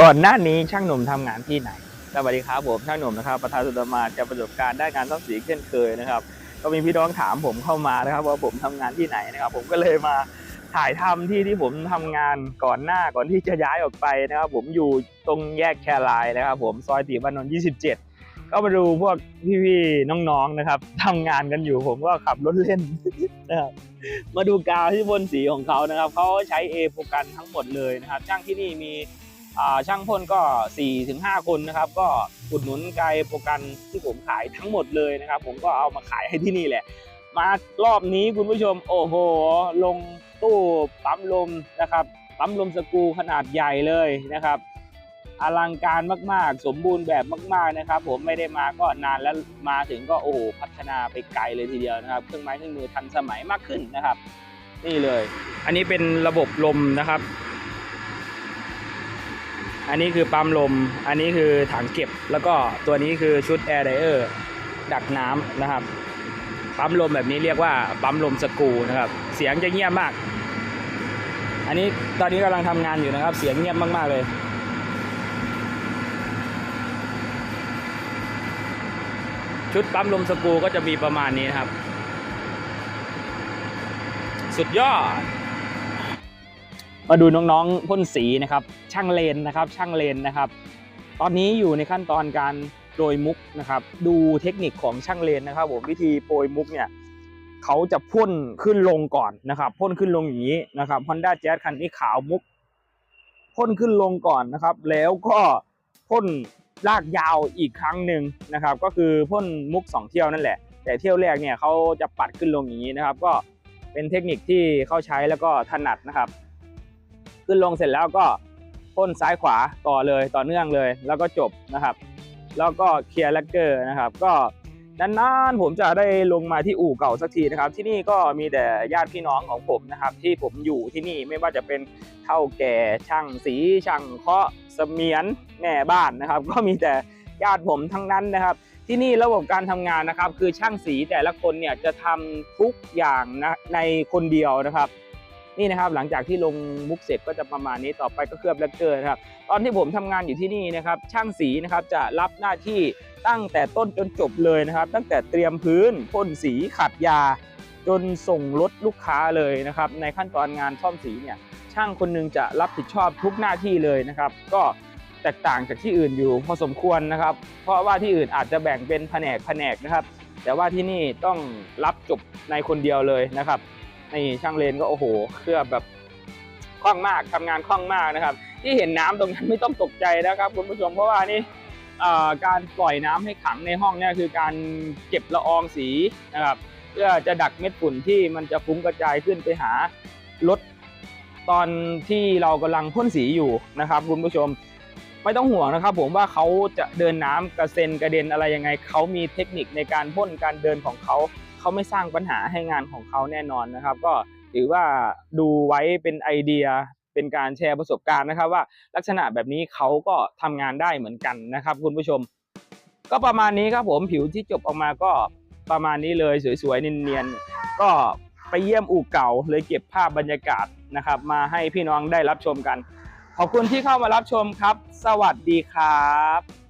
ก่อนหน้านี้ช่างหนุ่มทำงานที่ไหน สวัสดีครับผมช่างหนุ่มนะครับประธานสุดมาจะประสบการณ์ด้านการซ่อมสีเช่นเคยนะครับ ก็มีพี่น้องถามผมเข้ามานะครับ ว่าผมทำงานที่ไหนนะครับ ผมก็เลยมาถ่ายทำที่ที่ผมทำงานก่อนหน้าก่อนที่จะย้ายออกไปนะครับ ผมอยู่ตรงแยกแครายนะครับ ผมซอยตีบานนท์27 ก็มาดูพวกพี่ๆน้องๆนะครับทำงานกันอยู่ผมก็ขับรถเล่นนะครับมาดูกาวที่บนสีของเขานะครับเขาใช้เอโฟกันทั้งหมดเลยนะครับช่างที่นี่มี ช่างพ่นก็4ถึง5คนนะครับ ก็อุดหนุนไกลโปรกันที่ผมขายทั้งหมดเลยนะครับ ผมก็เอามาขายให้ที่นี่แหละ มารอบนี้คุณผู้ชมโอ้โห ลงตู้ปั๊มลมนะครับ ปั๊มลมสกูขนาดใหญ่เลยนะครับอลังการมาก ๆ สมบูรณ์แบบมาก ๆ นะครับ ผมไม่ได้มาก็นานแล้วมาถึงก็โอ้โหพัฒนาไปไกลเลยทีเดียวนะครับ เครื่องไม้เครื่องมือทันสมัยมากขึ้นนะครับ นี่เลย อันนี้เป็นระบบลมนะครับ อันนี้คือปั๊มลม อันนี้คือถังเก็บ แล้วก็ตัวนี้คือชุดแอร์ไดเออร์ดักน้ำนะครับ ปั๊มลมแบบนี้เรียกว่าปั๊มลมสกูนะครับ เสียงจะเงียบมาก อันนี้ตอนนี้กำลังทำงานอยู่นะครับ เสียงเงียบมากๆเลยชุดปั๊มลมสกูก็จะมีประมาณนี้นะครับ สุดยอด มาดูน้องๆพ่นสีนะครับ ช่างเลนนะครับ ช่างเลนนะครับ ตอนนี้อยู่ในขั้นตอนการโปรยมุกนะครับ ดูเทคนิคของช่างเลนนะครับผมวิธีโปรยมุกเนี่ยเขาจะพ่นขึ้นลงก่อนนะครับพ่นขึ้นลงอย่างนี้นะครับ Honda Jazz คันนี้ขาวมุกพ่นขึ้นลงก่อนนะครับ แล้วก็พ่นลากยาวอีกครั้งหนึ่งนะครับ ก็คือพ่นมุกสองเที่ยวนั่นแหละ แต่เที่ยวแรกเนี่ยเขาจะปัดขึ้นลงอย่างนี้นะครับ ก็เป็นเทคนิคที่เขาใช้แล้วก็ถนัดนะครับ ขึ้นลงเสร็จแล้วก็พ่นซ้ายขวาต่อเลยต่อเนื่องเลย แล้วก็จบนะครับ แล้วก็เคลียร์แลกเกอร์นะครับ ก็นานๆผมจะได้ลงมาที่อู่เก่าสักทีนะครับ ที่นี่ก็มีแต่ญาติพี่น้องของผมนะครับ ที่ผมอยู่ที่นี่ไม่ว่าจะเป็นเท่าแก่ช่างสีช่างเคาะเสมียนแม่บ้านนะครับ ก็มีแต่ญาติผมทั้งนั้นนะครับ ที่นี่ระบบการทำงานนะครับ คือช่างสีแต่ละคนเนี่ยจะทำทุกอย่างนะในคนเดียวนะครับ นี่นะครับหลังจากที่ลงมุกเสร็จก็จะประมาณนี้ต่อไปก็เคลือบแลกเกอร์นะครับตอนที่ผมทำงานอยู่ที่นี่นะครับช่างสีนะครับจะรับหน้าที่ตั้งแต่ต้นจนจบเลยนะครับ ตั้งแต่เตรียมพื้นพ่นสีขัดยา จนส่งรถลูกค้าเลยนะครับในขั้นตอนงานซ่อมสีเนี่ยช่างคนหนึงจะรับผิดชอบทุกหน้าที่เลยนะครับ ก็แตกต่างจากที่อื่นอยู่พอสมควรนะครับ เพราะว่าที่อื่นอาจจะแบ่งเป็นแผนกแผนกนะครับ แต่ว่าที่นี่ต้องรับจบในคนเดียวเลยนะครับ นี่ช่างเลนก็โอ้โห เคลือบแบบคล่องมากทำงานคล่องมากนะครับ ที่เห็นน้ำตรงนั้นไม่ต้องตกใจนะครับคุณผู้ชมเพราะว่านี่การปล่อยน้ำให้ขังในห้องเนี่ยคือการเก็บละอองสีนะครับ เพื่อจะดักเม็ดฝุ่นที่มันจะฟุ้งกระจายขึ้นไปหารถตอนที่เรากำลังพ่นสีอยู่นะครับคุณผู้ชมไม่ต้องห่วงนะครับ ผมว่าเขาจะเดินน้ำกระเซ็นกระเด็นอะไรยังไงเขามีเทคนิคในการพ่นการเดินของเขา เขาไม่สร้างปัญหาให้งานของเขาแน่นอนนะครับ ก็ถือว่าดูไว้เป็นไอเดียเป็นการแชร์ประสบการณ์นะครับ ว่าลักษณะแบบนี้เขาก็ทำงานได้เหมือนกันนะครับ คุณผู้ชม ก็ประมาณนี้ครับผมผิวที่จบออกมาก็ประมาณนี้เลยสวยๆเนียนๆก็ไปเยี่ยมอู่เก่าเลยเก็บภาพบรรยากาศนะครับ มาให้พี่น้องได้รับชมกัน ขอบคุณที่เข้ามารับชมครับ สวัสดีครับ